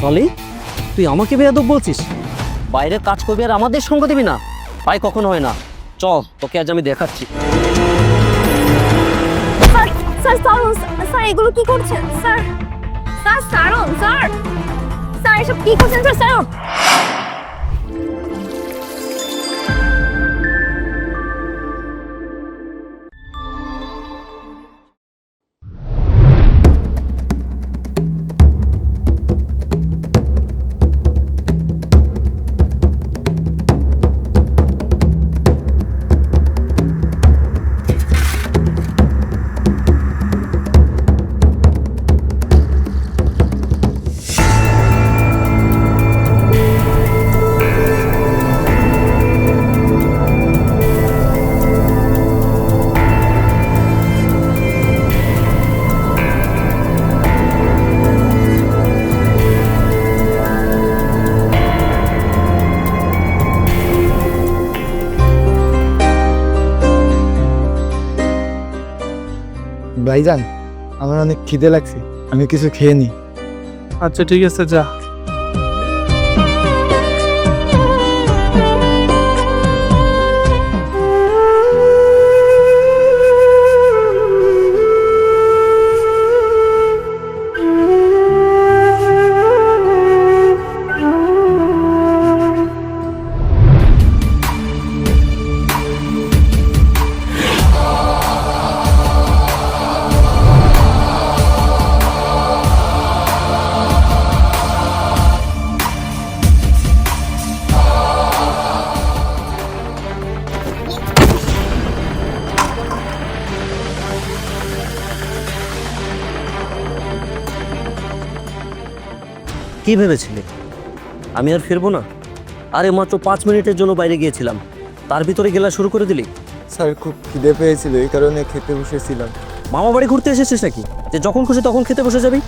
সলি, তুই আমাকে বেয়াদব বলছিস? বাইরে কাজ করবি আর আমাদের সঙ্গ দিবি না? তাই কখনো হয় না। চল, তোকে আজ আমি দেখাচ্ছি। স্যার স্যার স্যার, এগুলো কি করছেন? স্যার স্যার সারুন স্যার। স্যার করছেন? স্যার সারুন ভাইজান আমার অনেক খিদে লাগছে আমি কিছু খেয়ে নিই আচ্ছা ঠিক আছে যা। কি ভেবেছিলে? আমি আর ফিরবো না। আরে মাত্র পাঁচ মিনিটের জন্য বাইরে গিয়েছিলাম। তার ভিতরে গেলা শুরু করে দিলি। স্যার খুব খিদে পেয়েছিল এই কারণে খেতে বসেছিলাম। মামা বাড়ি ঘুরতে এসেছিস নাকি? যে যখন খুশি তখন খেতে বসে যাবি।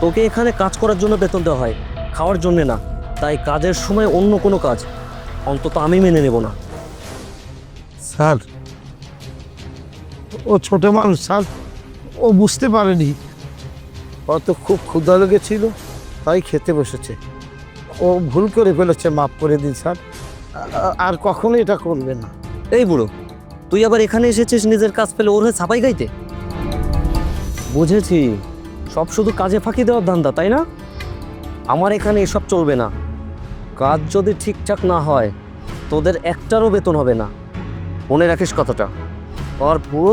তোকে এখানে কাজ করার জন্য বেতন দেওয়া হয় খাওয়ার জন্য না। তাই কাজের সময় অন্য কোনো কাজ। অন্তত আমি মেনে নেব না। স্যার ও ছোট মানুষ স্যার। ও বুঝতে পারেনি। ও তো খুব ক্ষুধা লেগেছিল। তাই খেতে বসেছে। ও ভুল করে ফেলেছে, মাফ করে দিন স্যার। আর কখনো এটা করবে না। এই বুড়ো, তুই আবার এখানে এসেছিস নিজের কাজ পেলে ওর হয়ে ছাপাই গাইতে? বুঝেছি। সব শুধু কাজে ফাঁকি দেওয়ার ধান্দা, তাই না? আমার এখানে এসব চলবে না। কাজ যদি ঠিকঠাক না হয়, তোদের একটারও বেতন হবে না। মনে রাখিস কথাটা। আর পুরো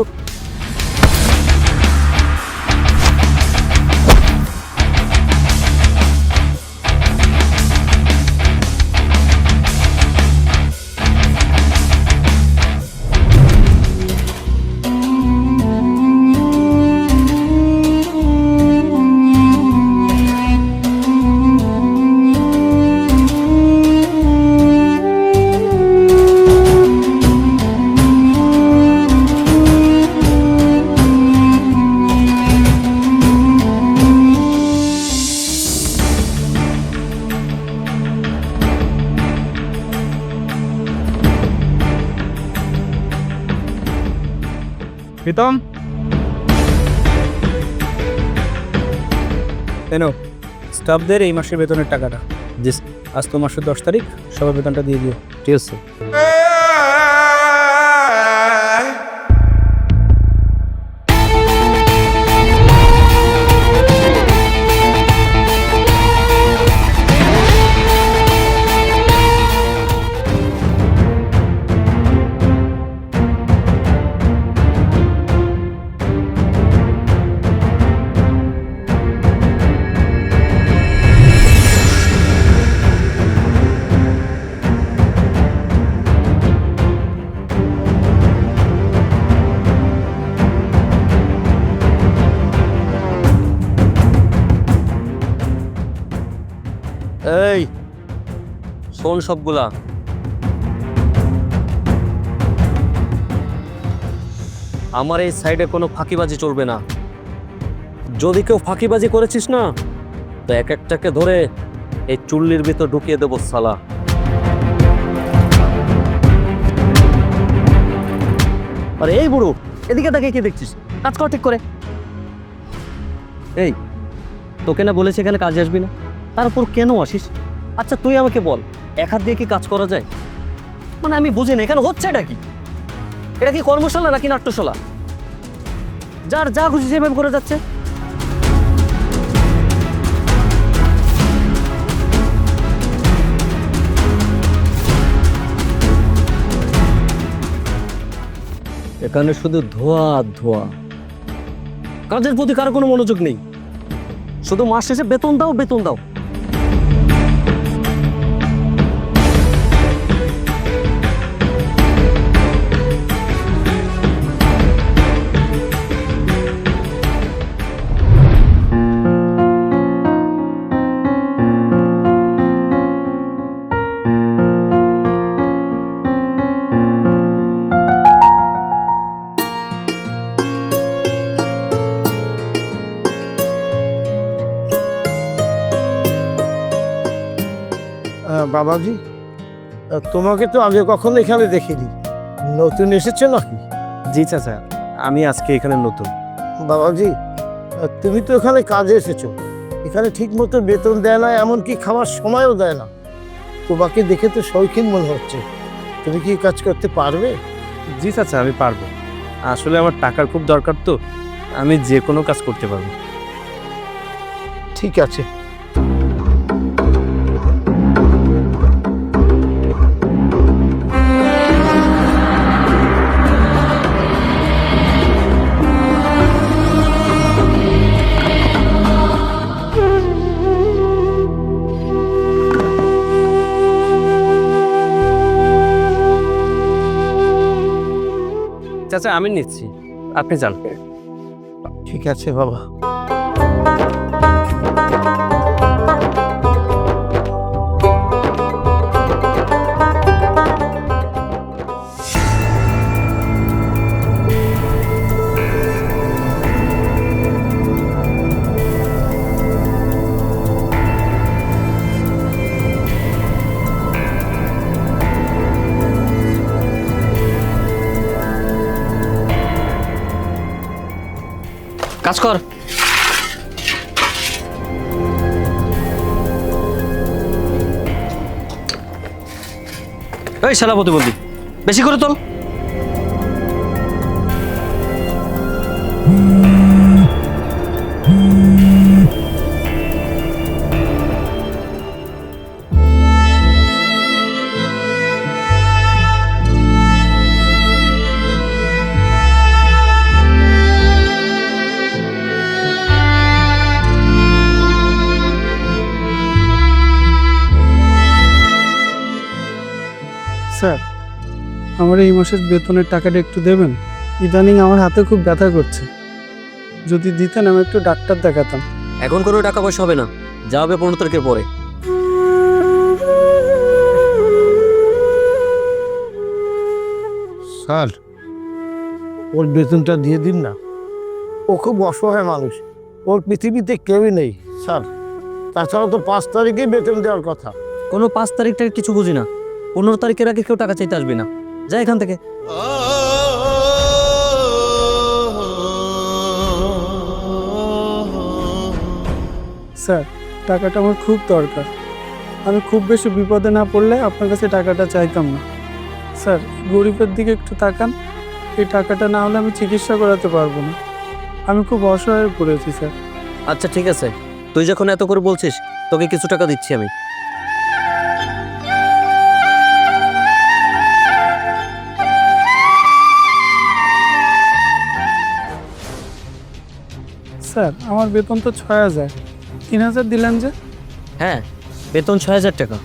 স্টাফদের এই মাসের বেতনের টাকাটা। আজ তো মাসের দশ তারিখ সবার বেতনটা দিয়ে দিও। ঠিক আছে। শোন সবগুলা। আমার এই সাইডে কোনো ফাঁকিবাজি চলবে না। যদি কেউ ফাঁকিবাজি করেছিস না, তো এক একটাকে ধরে এই চুল্লির ভিতর ঢুকিয়ে দেবো, সালা। আরে এই বুড়ো, এদিকে তাকে কি দেখছিস? কাজ কর ঠিক করে। এই, তোকে না বলেছে এখানে কাজে আসবি না? তারপর কেন আসিস? আচ্ছা তুই আমাকে বল। এক হাত দিয়ে কি কাজ করা যায়? মানে আমি বুঝি না, এখানে হচ্ছে এটা কি? এটা কি কর্মশালা নাকি নাট্যশালা? যার যা খুশি সেভাবে করে যাচ্ছে। এখানে শুধু ধোয়া ধোয়া। কাজের প্রতি কারও কোনো মনোযোগ নেই। শুধু মাস শেষে বেতন দাও বেতন দাও। বাবাজি তোমাকে তো আগে কখনো এখানে দেখিনি। নতুন এসেছ নাকি? জি চাচা আমি আজকে এখানে নতুন। বাবাজি তুমি তো এখানে কাজে এসেছ। এখানে ঠিক মতো বেতন দেয় না এমনকি খাওয়ার সময়ও দেয় না। তোমাকে দেখে তো শৌখিন মনে হচ্ছে। তুমি কি কাজ করতে পারবে? জি চাচা আমি পারব। আসলে আমার টাকার খুব দরকার তো আমি যে কোনো কাজ করতে পারব। ঠিক আছে। চাচা আমি নিচ্ছি। আপনি যান। ঠিক আছে বাবা। কাজ কর। এই শালা প্রতিবন্ধী বেশি করে তোল। আমার এই মাসের বেতনের টাকাটা একটু দেবেন? ইদানিং আমার হাতে খুব ব্যথা করছে। যদি দিতেন আমি একটু ডাক্তার দেখাতাম। এখন কোনো টাকা পয়সা হবে না। যা হবে পনেরো তারিখের পরে। স্যার ওর বেতনটা দিয়ে দিন না। ও খুব অসহায় মানুষ। ওর পৃথিবীতে কেউই নেই স্যার। তাছাড়া তো পাঁচ তারিখেই বেতন দেওয়ার কথা। কোনো পাঁচ তারিখটা কিছু বুঝি না। পনেরো তারিখের আগে কেউ টাকা চাইতে আসবে না। যা এখান থেকে। স্যার টাকাটা আমার খুব দরকার। আমি খুব বেশি বিপদে না পড়লে আপনার কাছে টাকাটা চাইতাম না। স্যার গরিবের দিকে একটু তাকান। এই টাকাটা না হলে আমি চিকিৎসা করাতে পারব না। আমি খুব অসহায় পড়েছি স্যার। আচ্ছা ঠিক আছে। তুই যখন এত করে বলছিস তোকে কিছু টাকা দিচ্ছি আমি। স্যার আমার বেতন তো ছয় হাজার। তিন হাজার দিলেন যে? হ্যাঁ বেতন ছয় হাজার টাকা।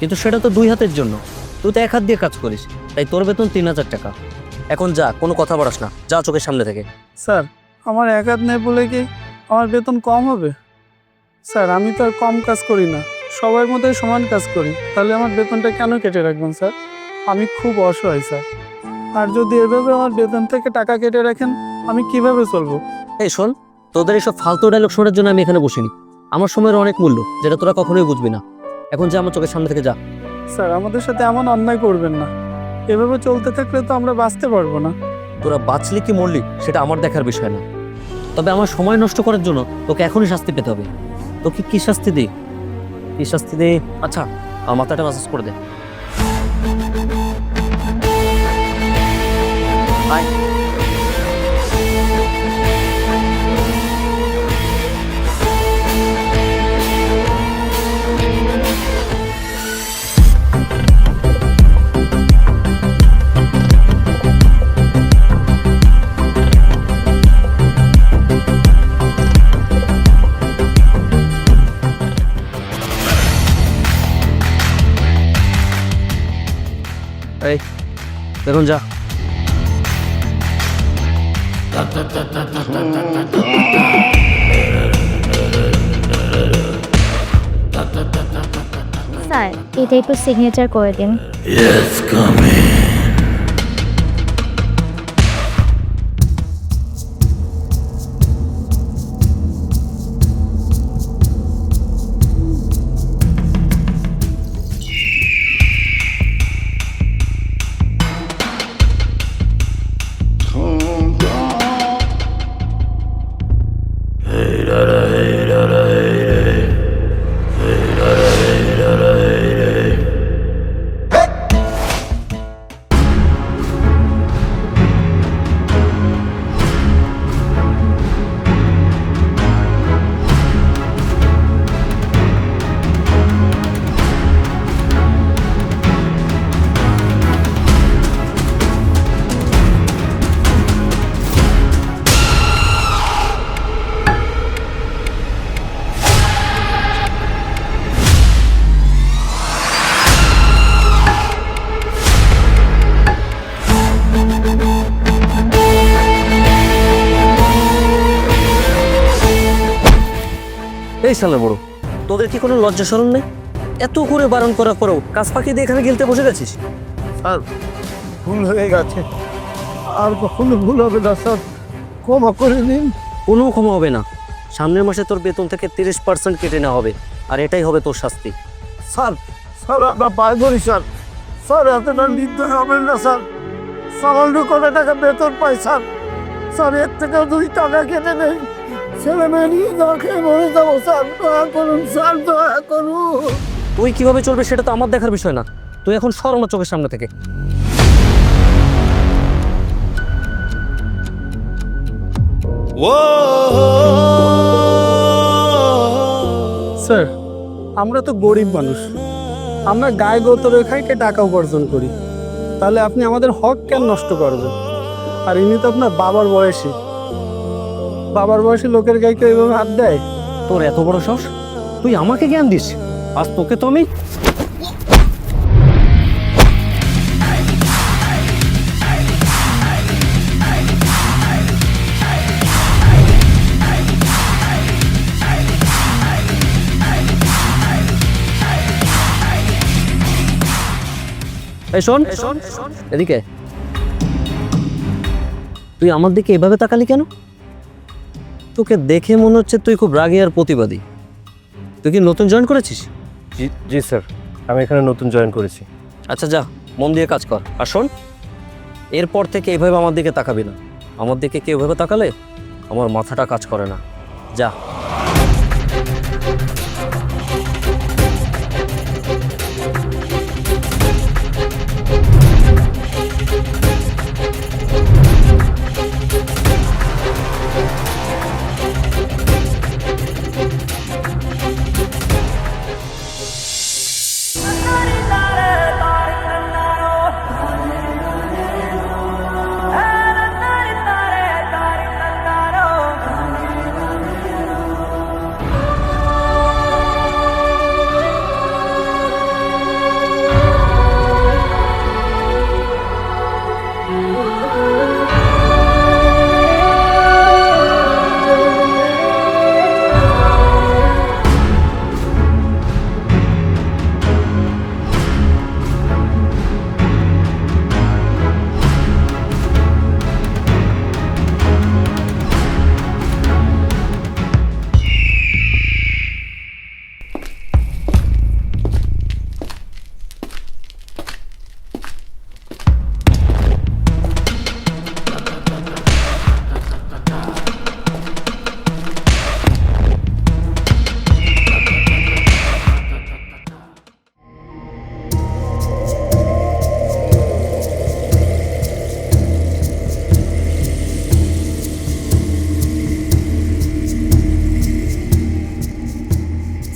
কিন্তু সেটা তো দুই হাতের জন্য। তুই তো এক হাত দিয়ে কাজ করিস তাই তোর বেতন তিন হাজার টাকা। এখন যা কোনো কথা বলাস না। যা চোখের সামনে থেকে। স্যার আমার এক হাত নেই বলে কি আমার বেতন কম হবে? স্যার আমি তো আর কম কাজ করি না। সবার মধ্যে সমান কাজ করি। তাহলে আমার বেতনটা কেন কেটে রাখবেন স্যার? আমি খুব অসহায় স্যার। আর যদি এভাবে আমার বেতন থেকে টাকা কেটে রাখেন আমি কীভাবে চলবো? এই শোন তোদের এইসব ফালতু ডায়লগ শোনার জন্য আমি এখানে বসিনি। আমার সময়ের অনেক মূল্য যেটা তোরা কখনোই বুঝবি না। এখন যা আমার চোখের সামনে থেকে যা। স্যার আমাদের সাথে এমন অন্যায় করবেন না। এভাবে চলতে থাকলে তো আমরা বাঁচতে পারব না। তোরা বাঁচলি কি মরলি সেটা আমার দেখার বিষয় না। তবে আমার সময় নষ্ট করার জন্য তোকে এখনই শাস্তি পেতে হবে। তোকে কি শাস্তি দিই? কি শাস্তি দে আচ্ছা আমার মাথাটা ম্যাসাজ করে দে। আয়। দেখুন যা স্যার এটা একটু সিগনেচার করে দিন এই সালে বড়। তোদের কি কোনো লজ্জা শরম নেই? এত করে বারণ করার পরেও কাজ পাখি দিয়ে এখানে গেলতে বসে গেছিস? স্যার ভুল হয়ে গেছে। আর কখনো ভুল হবে না স্যার। ক্ষমা করে দিন কোনো ক্ষমা হবে না। সামনের মাসে তোর বেতন থেকে তিরিশ পার্সেন্ট কেটে নেওয়া হবে আর এটাই হবে তোর শাস্তি। স্যার স্যার আপনার পায়ে ধরি স্যার। স্যার এতটা নির্দয় হবেন না স্যার। সামান্য কত টাকা বেতন পাই স্যার। স্যার এর থেকে দুই টাকা কেটে নেই। ছেলে মেয়ে নিয়ে না মরে যাব স্যার। দয়া করুন স্যার দয়া করুন। তুই কীভাবে চলবে সেটা তো আমার দেখার বিষয় না। তুই এখন সর আমার চোখের সামনে থেকে। স্যার আমরা তো গরিব মানুষ। আমরা গায়ে গোতরে খাইকে টাকা উপার্জন করি। তাহলে আপনি আমাদের হক কেন নষ্ট করবেন? আর ইনি তো আপনার বাবার বয়সী। বাবার বয়সী লোকের গায়ে কেউ এভাবে হাত দেয়? তোর এত বড় সাহস? তুই আমাকে জ্ঞান দিস। আজ তোকে তো আমি এই শোন। এদিকে। তুই আমার দিকে এভাবে তাকালি কেন? তোকে দেখে মনে হচ্ছে তুই খুব রাগে আর প্রতিবাদী। তুই কি নতুন জয়েন করেছিস? জি জি স্যার আমি এখানে নতুন জয়েন করেছি। আচ্ছা যা মন দিয়ে কাজ কর। আর শোন এরপর থেকে এভাবে আমার দিকে তাকাবি না। আমার দিকে কেউ এভাবে তাকালে আমার মাথাটা কাজ করে না। যা।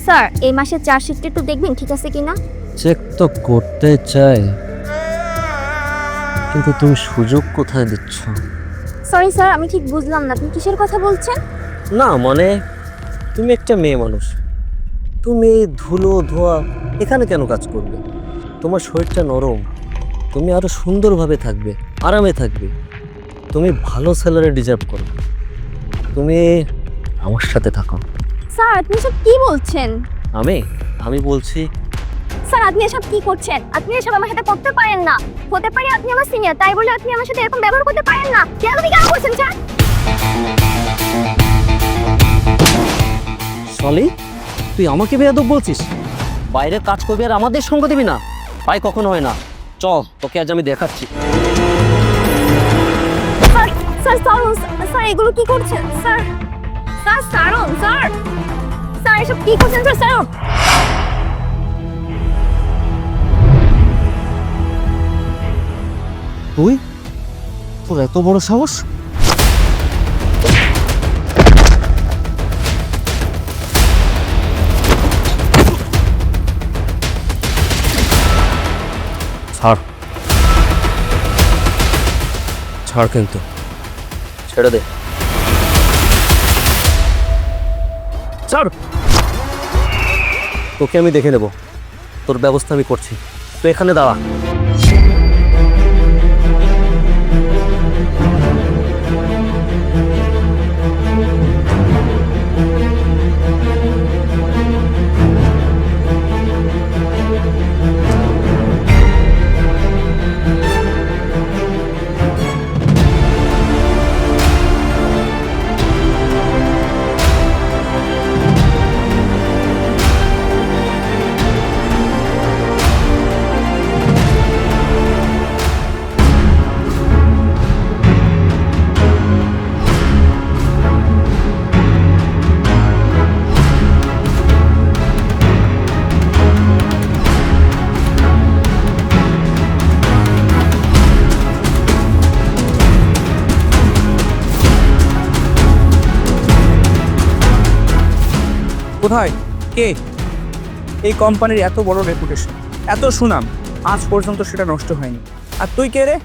স্যার এই মাসের চার্জশিটটা একটু দেখবেন ঠিক আছে কিনা? চেক তো করতে চাই। কিন্তু তুমি সুযোগ কোথায় দিচ্ছ? সরি স্যার আমি ঠিক বুঝলাম না। আপনি কিসের কথা বলছেন? না মানে তুমি একটা মেয়ে মানুষ। তুমি এই ধুলো ধোয়া এখানে কেন কাজ করবে? তোমার শরীরটা নরম। তুমি আরও সুন্দরভাবে থাকবে আরামে থাকবে। তুমি ভালো স্যালারি ডিজার্ভ করো তুমি আমার সাথে থাকো। স্যার আপনি সব কি বলছেন? আমি? আমি বলছি স্যার আপনি এসব কি করছেন? আপনি এসব আমার সাথে করতে পারেন না। হতে পারে আপনি আমার সিনিয়র তাই বলে আপনি আমার সাথে এরকম ব্যবহার করতে পারেন না। কেন আপনি কেন করছেন স্যার? সলি তুই আমাকে বেয়াদব বলছিস? বাইরে কাজ করবি আর আমাদের সঙ্গ দিবি না? ভাই কখনো হয় না। চল তোকে আজ আমি দেখাচ্ছি। স্যার স্যার স্যার এগুলো কি করছেন স্যার? স্যার সারুন স্যার। স্যার এসব কি করছেন স্যার? সারুন তুই? তোর এত বড় সাহস? ছাড়। ছাড় কিন্তু। ছেড়ে দে। ছাড় তোকে আমি দেখে নেব। তোর ব্যবস্থা আমি করছি। তো এখানে দাঁড়া। কোথায়? কে? এই কোম্পানির এত বড় রেপুটেশন এত সুনাম, আজ পর্যন্ত সেটা নষ্ট হয়নি। আর তুই কে রে?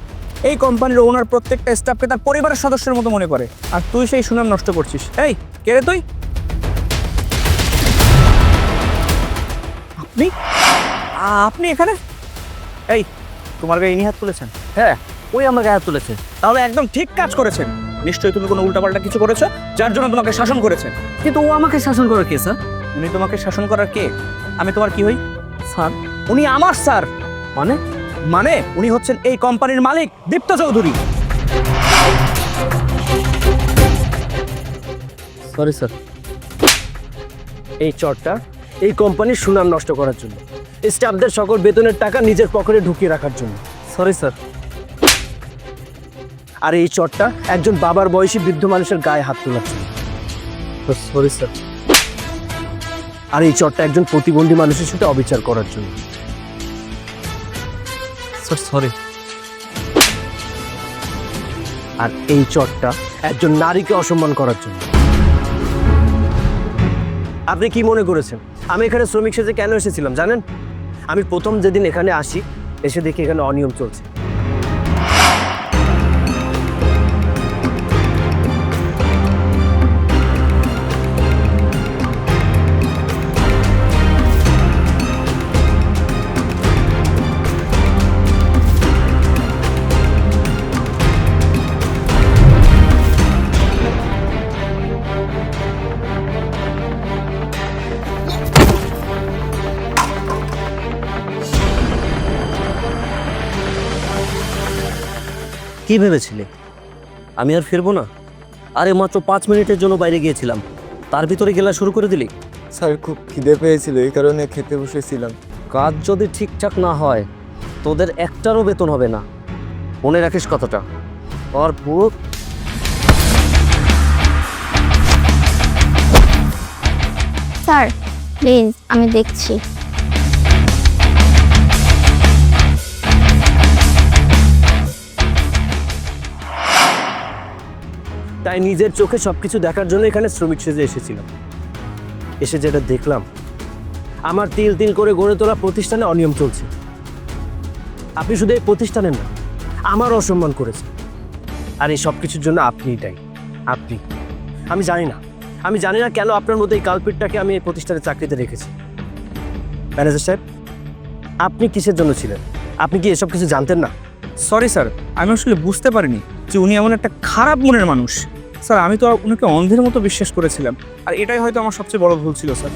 এই কোম্পানির ওনার প্রত্যেকটা স্টাফকে তার পরিবারের সদস্যের মতো মনে করে। আর তুই সেই সুনাম নষ্ট করছিস। এই, কে রে তুই? আপনি? আপনি এখানে? এই, তোমার গায়ে ইনি হাত তুলেছেন? হ্যাঁ ওই আমার গায়ে হাত তুলেছে। তাহলে একদম ঠিক কাজ করেছেন। নিশ্চয়ই তুমি কোনো উল্টাপাল্টা কিছু করেছ যার জন্য তোমাকে শাসন করেছে। কিন্তু ও আমাকে শাসন করে কে স্যার? উনি তোমাকে শাসন করার কে? আমি তোমার কি হই? স্যার। উনি আমার স্যার। মানে? মানে উনি হচ্ছেন এই কোম্পানির মালিক দীপ্ত চৌধুরী। সরি স্যার এই চটটা এই কোম্পানির সুনাম নষ্ট করার জন্য। স্টাফদের সকল বেতনের টাকা নিজের পকেটে ঢুকিয়ে রাখার জন্য। সরি স্যার আর এই চটটা একজন বাবার বয়সী বৃদ্ধ মানুষের গায়ে হাত জন্য সরি স্যার আর এই চটটা একজন প্রতিবন্ধী মানুষের সাথে অবিচার করার জন্য। স্যার সরি আর এই চটটা একজন নারীকে অসম্মান করার জন্য। আপনি কি মনে করেছেন? আমি এখানে শ্রমিক সেজে কেন এসেছিলাম জানেন? আমি প্রথম যেদিন এখানে আসি এসে দেখি এখানে অনিয়ম চলছে। কি ভেবেছিলে? আমি আর ফিরবো না। আরে মাত্র পাঁচ মিনিটের জন্য বাইরে গিয়েছিলাম। তার ভিতরে গেলা শুরু করে দিলি? স্যার খুব খিদে পেয়েছিল এই কারণে খেতে বসেছিলাম। কাজ যদি ঠিকঠাক না হয় তোদের একটারও বেতন হবে না। মনে রাখিস কথাটা। আর পুরো স্যার প্লিজ আমি দেখছি। তাই নিজের চোখে সবকিছু দেখার জন্য এখানে শ্রমিক সেজে এসেছিলাম এসে যেটা দেখলাম, আমার তিল তিল করে গড়ে তোলা প্রতিষ্ঠানে অনিয়ম চলছে। আপনি শুধু এই প্রতিষ্ঠানের না, আমার অসম্মান করেছে আর এই সব কিছুর জন্য আপনিই দায়ী। আপনি। আমি জানি না। আমি জানি না কেন আপনার মধ্যে এই কালপিটটাকে আমি এই প্রতিষ্ঠানের চাকরিতে রেখেছি। ম্যানেজার সাহেব, আপনি কিসের জন্য ছিলেন? আপনি কি এসব কিছু জানতেন না? সরি স্যার, আমি আসলে বুঝতে পারিনি। যে উনি এমন একটা খারাপ মনের মানুষ। স্যার, আমি তো উনাকে অন্ধের মতো বিশ্বাস করেছিলাম। আর এটাই হয়তো আমার সবচেয়ে বড় ভুল ছিল, স্যার।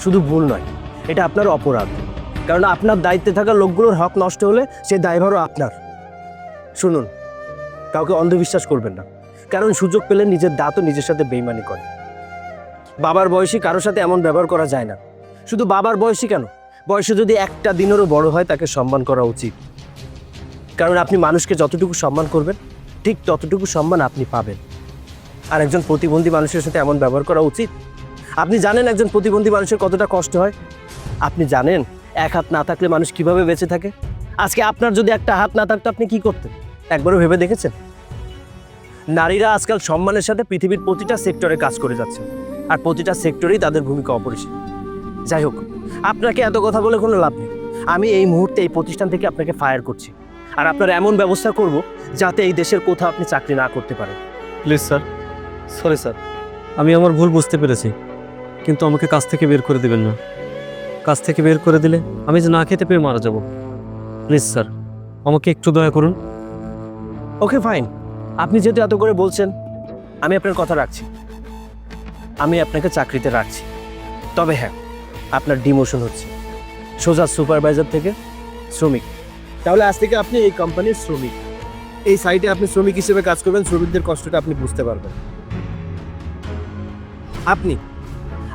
শুধু ভুল নয়, এটা আপনার অপরাধ। কারণ আপনার দায়িত্বে থাকা লোকগুলোর হক নষ্ট হলে সে দায়ভারও আপনার। শুনুন, কাউকে অন্ধবিশ্বাস করবেন না। কারণ সুযোগ পেলে নিজের দাঁতও নিজের সাথে বেইমানি করে। বাবার বয়সী কারোর সাথে এমন ব্যবহার করা যায় না। শুধু বাবার বয়সী কেন? বয়সে যদি একটা দিনেরও বড় হয়, তাকে সম্মান করা উচিত। কারণ আপনি মানুষকে যতটুকু সম্মান করবেন ঠিক ততটুকু সম্মান আপনি পাবেন। আর একজন প্রতিবন্ধী মানুষের সাথে এমন ব্যবহার করা উচিত? আপনি জানেন একজন প্রতিবন্ধী মানুষের কতটা কষ্ট হয়? আপনি জানেন এক হাত না থাকলে মানুষ কীভাবে বেঁচে থাকে? আজকে আপনার যদি একটা হাত না থাকতো আপনি কি করতেন? একবারও ভেবে দেখেছেন? নারীরা আজকাল সম্মানের সাথে পৃথিবীর প্রতিটা সেক্টরে কাজ করে যাচ্ছে আর প্রতিটা সেক্টরেই তাদের ভূমিকা অপরিসীম। যাই হোক, আপনাকে এত কথা বলে কোনো লাভ নেই। আমি এই মুহূর্তে এই প্রতিষ্ঠান থেকে আপনাকে ফায়ার করছি। আর আপনার এমন ব্যবস্থা করব যাতে এই দেশের কোথাও আপনি চাকরি না করতে পারেন। প্লিজ স্যার সরি স্যার আমি আমার ভুল বুঝতে পেরেছি কিন্তু আমাকে কাজ থেকে বের করে দেবেন না। কাজ থেকে বের করে দিলে আমি যে না খেতে পেয়ে মারা যাব। প্লিজ স্যার আমাকে একটু দয়া করুন। Okay fine. আপনি যেহেতু এত করে বলছেন আমি আপনার কথা রাখছি। আমি আপনাকে চাকরিতে রাখছি। তবে হ্যাঁ আপনার ডিমোশন হচ্ছে। সোজা সুপারভাইজার থেকে শ্রমিক। তাহলে আজ থেকে আপনি এই কোম্পানির শ্রমিক। এই সাইটে আপনি শ্রমিক হিসেবে কাজ করবেন শ্রমিকদের কষ্টটা আপনি বুঝতে পারবেন। আপনি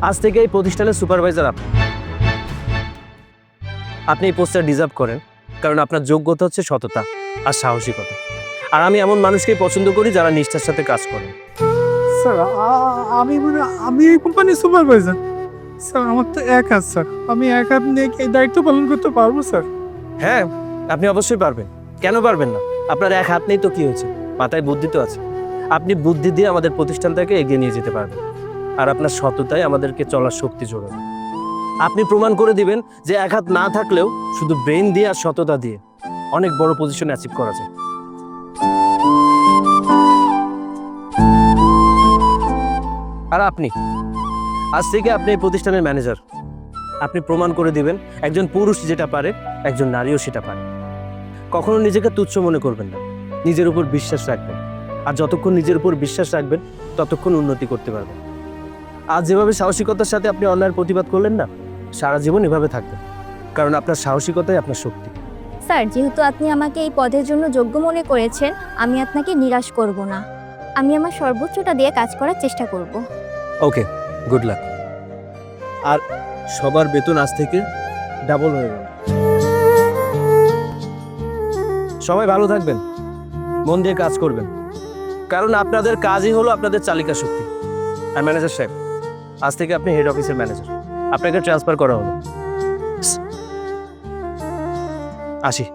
আজ থেকে এই প্রতিষ্ঠানের সুপারভাইজার আপনি। আপনি এই পোস্টটা ডিজার্ভ করেন কারণ আপনার যোগ্যতা হচ্ছে সততা আর সাহসিকতা। আর আমি এমন মানুষকেই পছন্দ করি যারা নিষ্ঠার সাথে কাজ করে। স্যার আমি মানে আমি এই কোম্পানির সুপারভাইজার স্যার আমার তো এক হাত স্যার। আমি এক হাত নিয়ে এই দায়িত্ব পালন করতে পারব স্যার? হ্যাঁ আপনি অবশ্যই পারবেন। কেন পারবেন না? আপনার এক হাত নেই তো কি হয়েছে? মাথায় বুদ্ধি তো আছে। আপনি বুদ্ধি দিয়ে আমাদের প্রতিষ্ঠানটাকে এগিয়ে নিয়ে যেতে পারবেন। আর আপনার সততাই আমাদেরকে চলার শক্তি যোগাবে। আপনি প্রমাণ করে দিবেন যে এক হাত না থাকলেও শুধু ব্রেন দিয়ে আর সততা দিয়ে অনেক বড় পজিশনে অ্যাচিভ করা যায়। আর আপনি? আজ থেকে আপনি এই প্রতিষ্ঠানের ম্যানেজার আপনি প্রমাণ করে দিবেন, একজন পুরুষ যেটা পারে, একজন নারীও সেটা পারে। কখনো নিজেকে তুচ্ছ মনে করবেন না। নিজের উপর বিশ্বাস রাখবেন। আর যতক্ষণ নিজের উপর বিশ্বাস রাখবেন ততক্ষণ উন্নতি করতে পারবেন। আজ যেভাবে সাহসিকতার সাথে আপনি অন্যায়ের প্রতিবাদ করলেন না সারা জীবন এভাবে থাকবেন। কারণ আপনার সাহসিকতাই আপনার শক্তি। স্যার যেহেতু আপনি আমাকে এই পদের জন্য যোগ্য মনে করেছেন আমি আপনাকে নিরাশ করব না। আমি আমার সর্বোচ্চটা দিয়ে কাজ করার চেষ্টা করব। Okay good luck. আর সবার বেতন আজ থেকে ডাবল হয়ে গেল সবাই ভালো থাকবেন। মন দিয়ে কাজ করবেন। কারণ আপনাদের কাজই হলো আপনাদের চালিকা শক্তি। আর ম্যানেজার সাহেব, আজ থেকে আপনি হেড অফিসের ম্যানেজার আপনাকে ট্রান্সফার করা হলো। আসি।